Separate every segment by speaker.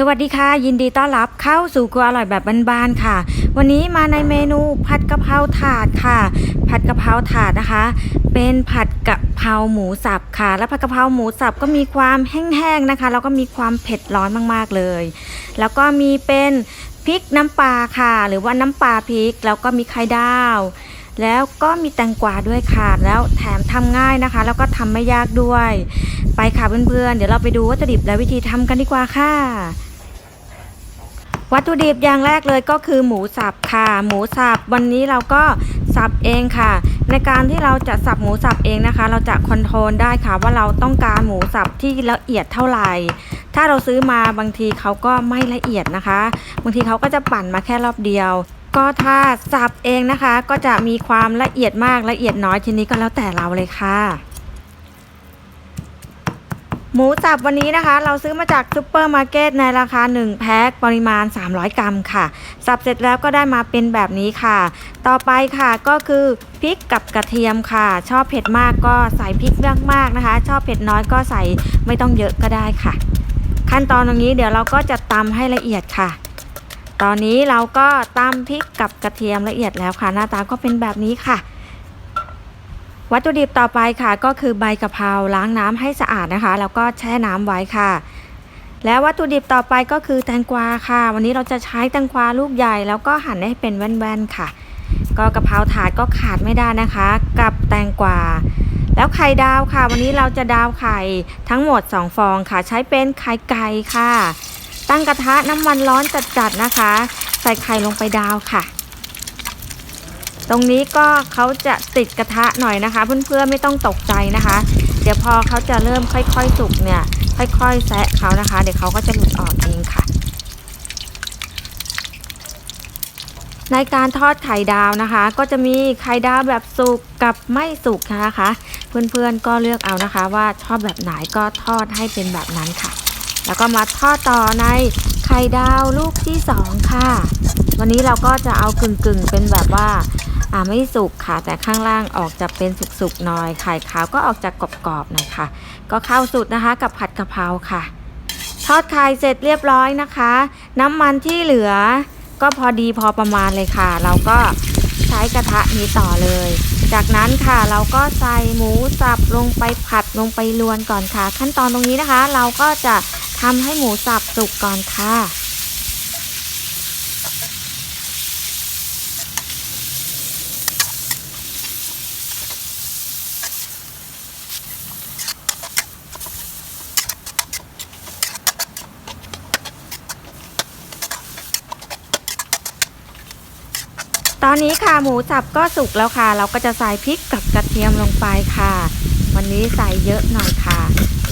Speaker 1: สวัสดีค่ะ ยินดีต้อนรับเข้าสู่ครัวอร่อยแบบบ้านๆค่ะ วันนี้มาในเมนูผัดกะเพราถาดค่ะ ผัดกะเพราถาดนะคะ เป็นผัดกะเพราหมูสับค่ะ และผัดกะเพราหมูสับก็มีความแห้งๆนะคะแล้วก็มีความเผ็ดร้อนมากๆเลย แล้วก็มีเป็นพริกน้ำปลาค่ะ หรือว่าน้ำปลาพริกแล้วก็มีไข่ดาว แล้วก็มีแตงกวาด้วยค่ะแล้วแถมทำง่ายนะคะ แล้วก็ทำไม่ยากด้วย ไปค่ะเพื่อนๆเดี๋ยวเราไปดูวัตถุดิบและวิธีทำกันดีกว่าค่ะ วัตถุดิบอย่างแรกเลยก็คือหมูสับค่ะ หมูสับวันนี้เราก็สับเองค่ะ ในการที่เราจะสับหมูสับเองนะคะ เราจะคอนโทรลได้ค่ะว่าเราต้องการหมูสับที่ละเอียดเท่าไหร่ ถ้าเราซื้อมาบางทีเขาก็ไม่ละเอียดนะคะ บางทีเขาก็จะปั่นมาแค่รอบเดียว ก็ถ้าสับเองนะคะ ก็จะมีความละเอียดมากละเอียดน้อยทีนี้ก็แล้วแต่เราเลยค่ะ หมูสับวันนี้นะคะ เราซื้อมาจากซูเปอร์มาร์เก็ตในราคา 1 แพ็คปริมาณ 300 กรัมค่ะ สับเสร็จแล้วก็ได้มาเป็นแบบนี้ค่ะ ต่อไปค่ะก็คือพริกกับกระเทียมค่ะ ชอบเผ็ดมากก็ใส่พริกมากๆนะคะ ชอบเผ็ดน้อยก็ใส่ไม่ต้องเยอะก็ได้ค่ะ ขั้นตอนตรงนี้เดี๋ยวเราก็จะตำให้ละเอียดค่ะ ตอนนี้เราก็ตำพริกกับกระเทียมละเอียดแล้วค่ะ หน้าตาก็เป็นแบบนี้ค่ะ วัตถุดิบต่อไปค่ะ ก็คือใบกะเพราล้างน้ำให้สะอาดนะคะ แล้วก็แช่น้ำไว้ค่ะ แล้ววัตถุดิบต่อไปก็คือแตงกวาค่ะ วันนี้เราจะใช้แตงกวาลูกใหญ่ แล้วก็หั่นให้เป็นแว่นๆค่ะ ก็กะเพราถาดก็ขาดไม่ได้นะคะ กับแตงกวาแล้วไข่ดาวค่ะ วันนี้เราจะดาวไข่ทั้งหมด 2 ฟองค่ะ ใช้เป็นไข่ไก่ค่ะ ตั้งกระทะน้ำมันร้อนจัดๆนะคะ ใส่ไข่ลงไปดาวค่ะ ตรงนี้ก็เขาจะติดกระทะหน่อยนะคะ เพื่อนๆไม่ต้องตกใจนะคะ เดี๋ยวพอเขาจะเริ่มค่อยๆสุกเนี่ย ค่อย ๆ แซะเขานะคะ เดี๋ยวเขาก็จะหลุดออกเองค่ะ ในการทอดไข่ดาวนะคะ ก็จะมีไข่ดาวแบบสุกกับไม่สุกนะคะ เพื่อนๆก็เลือกเอานะคะ ว่าชอบแบบไหนก็ทอดให้เป็นแบบนั้นค่ะ แล้วก็มาทอดต่อในไข่ดาวลูกที่สองค่ะ วันนี้เราก็จะเอากึ่งๆเป็นแบบว่าอ่า ไม่สุกค่ะ แต่ข้างล่างออกจะเป็นสุกๆหน่อย ไข่ขาวก็ออกจากกรอบๆหน่อยค่ะ ก็เข้าสุดนะคะกับผัดกะเพราค่ะ ทอดไข่เสร็จเรียบร้อยนะคะ น้ำมันที่เหลือ ก็พอดีพอประมาณเลยค่ะ เราก็ใช้กระทะนี้ต่อเลย จากนั้นค่ะเราก็ใส่หมูสับลงไปผัดลงไปลวนก่อนค่ะ ขั้นตอนตรงนี้นะคะ เราก็จะทำให้หมูสับสุกก่อนค่ะ ตอนนี้ค่ะหมูสับก็สุกแล้วค่ะ เราก็จะใส่พริกกับกระเทียมลงไปค่ะ วันนี้ใส่เยอะหน่อยค่ะ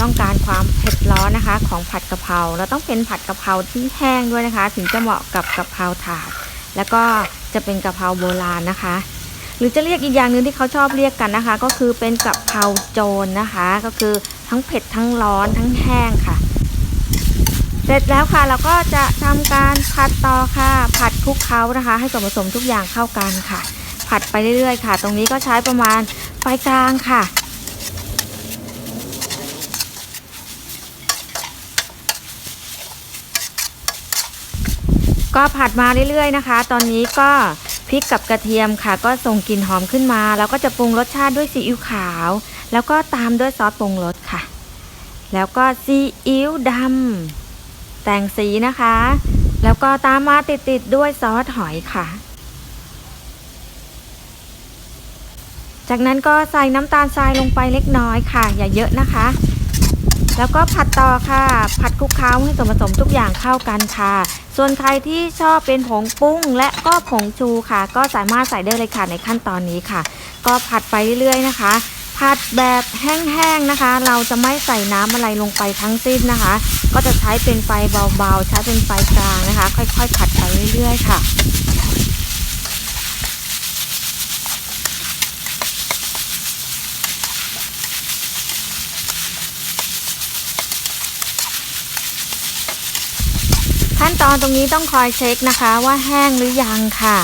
Speaker 1: ต้องการความเผ็ดร้อนนะคะ ของผัดกะเพราแล้วต้องเป็นผัดกะเพราที่แห้งด้วยนะคะ ถึงจะเหมาะกับกะเพราถาด แล้วก็จะเป็นกะเพราโบราณนะคะ หรือจะเรียกอีกอย่างหนึ่งที่เขาชอบเรียกกันนะคะ ก็คือเป็นกะเพราโจรนะคะ ก็คือทั้งเผ็ดทั้งร้อนทั้งแห้งค่ะ เสร็จแล้วค่ะเราก็จะทำการผัดต่อค่ะ ผัดคลุกเคล้านะคะ ให้ส่วนผสมทุกอย่างเข้ากันค่ะ ผัดไปเรื่อยๆค่ะ ตรงนี้ก็ใช้ประมาณไฟกลางค่ะก็ผัดมาเรื่อยๆนะคะ ตอนนี้ก็พริกกับกระเทียมค่ะ ก็ส่งกลิ่นหอมขึ้นมา แล้วก็จะปรุงรสชาติด้วยซีอิ๊วขาว แล้วก็ตามด้วยซอสปรุงรสค่ะ แล้วก็ซีอิ๊วดำ แต่งสีนะคะ แล้วก็ตามมาติดๆด้วยซอสหอยค่ะ จากนั้นก็ใส่น้ำตาลทรายลงไปเล็กน้อยค่ะ อย่าเยอะนะคะ แล้วก็ผัดต่อค่ะ ผัดคลุกเคล้าให้ส่วนผสมทุกอย่างเข้ากันค่ะ ส่วนใครที่ชอบเป็นผงปุ้ง และก็ผงชูค่ะ ก็สามารถใส่ได้เลยค่ะในขั้นตอนนี้ค่ะ ก็ผัดไปเรื่อยๆนะคะ ผัดแบบแห้งๆนะคะ เราจะไม่ใส่น้ำอะไรลงไปทั้งสิ้นนะคะ ก็จะใช้เป็นไฟเบาๆ ใช้เป็นไฟกลางนะคะ ค่อยๆ ผัดไปเรื่อยๆ ค่ะขั้นตอนตรงนี้ต้องคอยเช็คนะคะว่าแห้งหรือยังค่ะ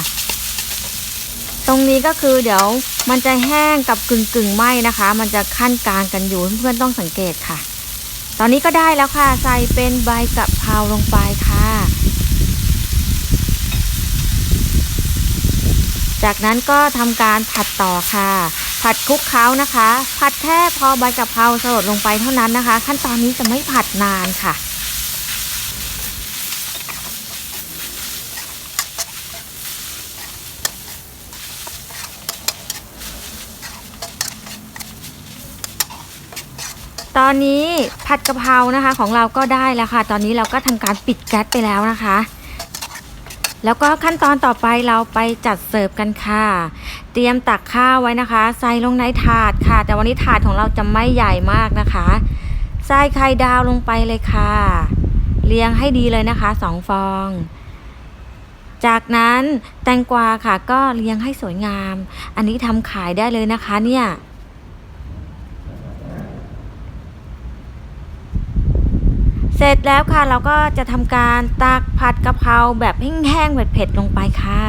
Speaker 1: ตรงนี้ก็คือเดี๋ยวมันจะแห้งกับกึ่งกึ่งไหมนะคะ มันจะขั้นกลางกันอยู่เพื่อนๆต้องสังเกตค่ะ ตอนนี้ก็ได้แล้วค่ะ ใส่เป็นใบกะเพราลงไปค่ะ จากนั้นก็ทำการผัดต่อค่ะ ผัดคลุกเคล้านะคะ ผัดแค่พอใบกะเพราสลดลงไปเท่านั้นนะคะ ขั้นตอนนี้จะไม่ผัดนานค่ะ ตอนนี้ผัดกะเพรานะคะ ของเราก็ได้แล้วค่ะ ตอนนี้เราก็ทำการปิดแก๊สไปแล้วนะคะ แล้วก็ขั้นตอนต่อไปเราไปจัดเสิร์ฟกันค่ะ เตรียมตักข้าวไว้นะคะ ใส่ลงในถาดค่ะ แต่วันนี้ถาดของเราจะไม่ใหญ่มากนะคะใส่ไข่ดาวลงไปเลยค่ะ เรียงให้ดีเลยนะคะสองฟอง จากนั้นแตงกวาค่ะก็เรียงให้สวยงาม อันนี้ทำขายได้เลยนะคะเนี่ย เสร็จแล้วค่ะเราก็จะทำการตักผัดกะเพราแบบแห้งๆเผ็ดๆลงไปค่ะ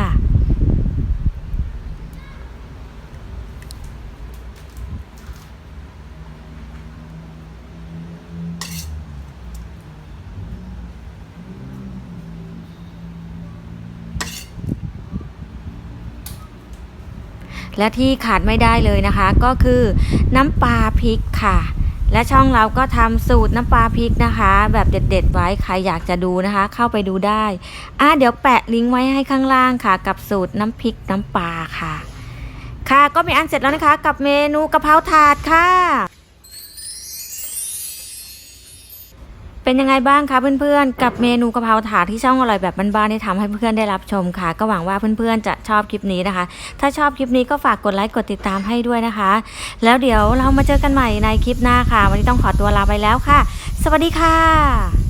Speaker 1: และที่ขาดไม่ได้เลยนะคะ ก็คือน้ำปลาพริกค่ะ และช่องเราก็ทำสูตรน้ำปลาพริกนะคะ แบบเด็ด ๆ ไว้ใครอยากจะดูนะคะ เข้าไปดูได้อะเดี๋ยวแปะลิงก์ไว้ให้ข้างล่างค่ะ กับสูตรน้ำพริกน้ำปลาค่ะ ค่ะก็มีอันเสร็จแล้วนะคะ กับเมนูกะเพราถาดค่ะ เป็นยังไงบ้างคะเพื่อนๆ กับเมนูกะเพราถาดที่ช่องอร่อยแบบบ้านๆที่ทำให้เพื่อนๆได้รับชมค่ะ ก็หวังว่าเพื่อนๆจะชอบคลิปนี้นะคะ ถ้าชอบคลิปนี้ก็ฝากกดไลค์กดติดตามให้ด้วยนะคะ แล้วเดี๋ยวเรามาเจอกันใหม่ในคลิปหน้าค่ะ วันนี้ต้องขอตัวลาไปแล้วค่ะ สวัสดีค่ะ